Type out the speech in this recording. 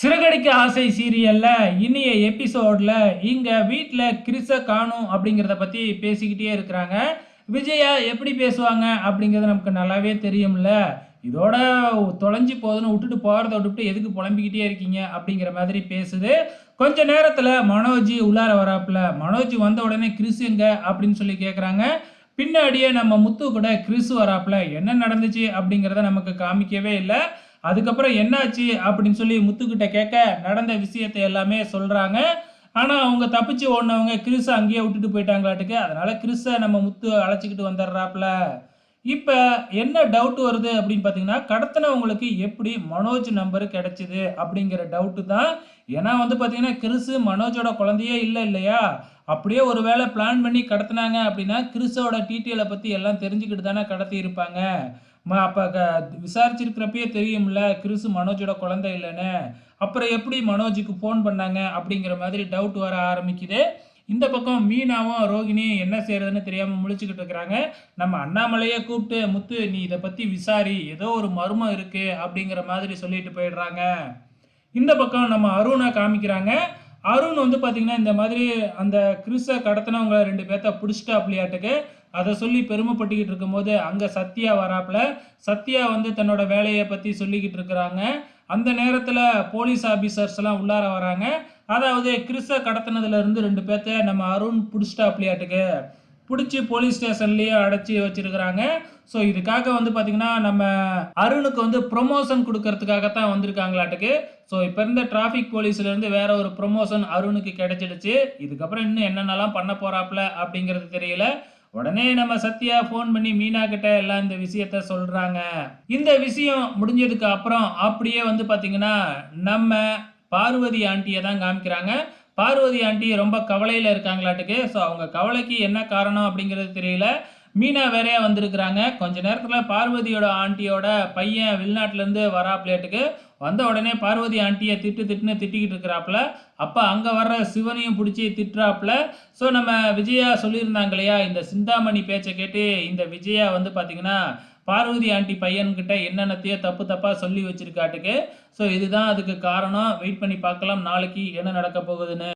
சிறகடிக்க ஆசை சீரியல்ல இனிய எபிசோட்ல இங்க வீட்டில் கிறிஸ காணும் அப்படிங்கிறத பத்தி பேசிக்கிட்டே இருக்கிறாங்க. விஜயா எப்படி பேசுவாங்க அப்படிங்கிறது நமக்கு நல்லாவே தெரியும்ல. இதோட தொலைஞ்சி போகுதுன்னு விட்டுட்டு போகிறத விட்டுட்டு எதுக்கு புலம்பிக்கிட்டே இருக்கீங்க அப்படிங்கிற மாதிரி பேசுது. கொஞ்ச நேரத்தில் மனோஜ் உள்ளார வராப்புல மனோஜ் வந்த உடனே கிறிஸ் எங்க அப்படின்னு சொல்லி கேட்குறாங்க பின்னாடியே நம்ம முத்து கூட கிறிஸ் வராப்புல என்ன நடந்துச்சு அப்படிங்கிறத நமக்கு காமிக்கவே இல்லை. அதுக்கப்புறம் என்னாச்சு அப்படின்னு சொல்லி முத்துக்கிட்ட கேட்க நடந்த விஷயத்தை எல்லாமே சொல்கிறாங்க ஆனால் அவங்க தப்பிச்சு ஓடினவங்க கிறிஸை அங்கேயே விட்டுட்டு போயிட்டாங்களாட்டுக்கு. அதனால் கிறிஸை நம்ம முத்து அழைச்சிக்கிட்டு வந்துடுறாப்புல. இப்போ என்ன டவுட் வருது அப்படின்னு பார்த்தீங்கன்னா கடத்தினவங்களுக்கு எப்படி மனோஜ் நம்பர் கிடைச்சிது அப்படிங்கிற டவுட்டு தான். ஏன்னா வந்து பார்த்தீங்கன்னா கிறிஸு மனோஜோட குழந்தையே இல்லை இல்லையா? அப்படியே ஒரு வேளை பிளான் பண்ணி கடத்தினாங்க அப்படின்னா கிறிஸோட டீட்டெயிலை பற்றி எல்லாம் தெரிஞ்சுக்கிட்டு தானே கடத்தி இருப்பாங்க அப்போ க விசாரிச்சிருக்கிறப்பயே தெரியும்ல கிறிஸு மனோஜோட குழந்தை இல்லைன்னு. அப்புறம் எப்படி மனோஜுக்கு ஃபோன் பண்ணாங்க அப்படிங்கிற மாதிரி டவுட் வர ஆரம்பிக்குது. இந்த பக்கம் மீனாவும் ரோகிணி என்ன செய்யறதுன்னு தெரியாமல் முழிச்சுக்கிட்டு இருக்கிறாங்க. நம்ம அண்ணாமலையே கூப்பிட்டு முத்து நீ இதை பற்றி விசாரி. ஏதோ ஒரு மர்மம் இருக்கு அப்படிங்கிற மாதிரி சொல்லிட்டு போயிடுறாங்க. இந்த பக்கம் நம்ம அருணை காமிக்கிறாங்க. அருண் வந்து பார்த்தீங்கன்னா இந்த மாதிரி அந்த கிறிஸை கடத்தினவங்க ரெண்டு பேர்த்த பிடிச்சிட்டாப்லையாட்டுக்கு அதை சொல்லி பெருமைப்பட்டுக்கிட்டு இருக்கும்போது அங்கே சத்யா வராப்புல சத்யா வந்து தன்னோட வேலையை பற்றி சொல்லிக்கிட்டு இருக்கிறாங்க. அந்த நேரத்தில் போலீஸ் ஆஃபீஸர்ஸ்லாம் உள்ளார வராங்க. அதாவது கிறிஸ்த கடத்தினதுல இருந்து ரெண்டு பேர்த்த நம்ம அருண் பிடிச்சிட்டாப்லையாட்டுக்கு. பிடிச்சி போலீஸ் ஸ்டேஷன்லேயே அடைச்சி வச்சிருக்கிறாங்க. ஸோ இதுக்காக வந்து பார்த்தீங்கன்னா நம்ம அருணுக்கு வந்து ப்ரொமோஷன் கொடுக்கறதுக்காக தான் வந்திருக்காங்களாட்டுக்கு. ஸோ இப்போ இருந்த டிராஃபிக் போலீஸ்லேருந்து வேற ஒரு ப்ரொமோஷன் அருணுக்கு கிடைச்சிடுச்சு. இதுக்கப்புறம் இன்னும் என்னென்னலாம் பண்ண போகிறாப்புல அப்படிங்கிறது தெரியல. உடனே நம்ம சத்யா ஃபோன் பண்ணி மீனா கிட்ட எல்லாம் இந்த விஷயத்த சொல்கிறாங்க இந்த விஷயம் முடிஞ்சதுக்கு அப்புறம் அப்படியே வந்து பார்த்தீங்கன்னா நம்ம பார்வதி ஆண்டியை தான் காமிக்கிறாங்க. பார்வதி ஆண்டி ரொம்ப கவலையில் இருக்காங்களாட்டுக்கு. ஸோ அவங்க கவலைக்கு என்ன காரணம் அப்படிங்கிறது தெரியல. மீனா வேறையா வந்திருக்கிறாங்க. கொஞ்ச நேரத்தில் பார்வதியோட ஆண்டியோட பையன் வெளிநாட்டிலேருந்து வரா பிளேட்டுக்கு வந்த உடனே பார்வதி ஆண்டியை திட்டு திட்டுன்னு திட்டிக்கிட்டு இருக்கிறாப்புல. அப்போ அங்கே வர்ற சிவனையும் பிடிச்சி திட்டுறாப்புல. ஸோ நம்ம விஜயா சொல்லியிருந்தாங்க இல்லையா? இந்த சிந்தாமணி பேச்சை கேட்டு இந்த விஜயா வந்து பார்த்தீங்கன்னா பார்வதி ஆண்டி பையன்கிட்ட என்னென்னத்தையோ தப்பு தப்பாக சொல்லி வச்சிருக்காட்டுக்கு. ஸோ இதுதான் அதுக்கு காரணம். வெயிட் பண்ணி பார்க்கலாம். நாளைக்கு என்ன நடக்க போகுதுன்னு.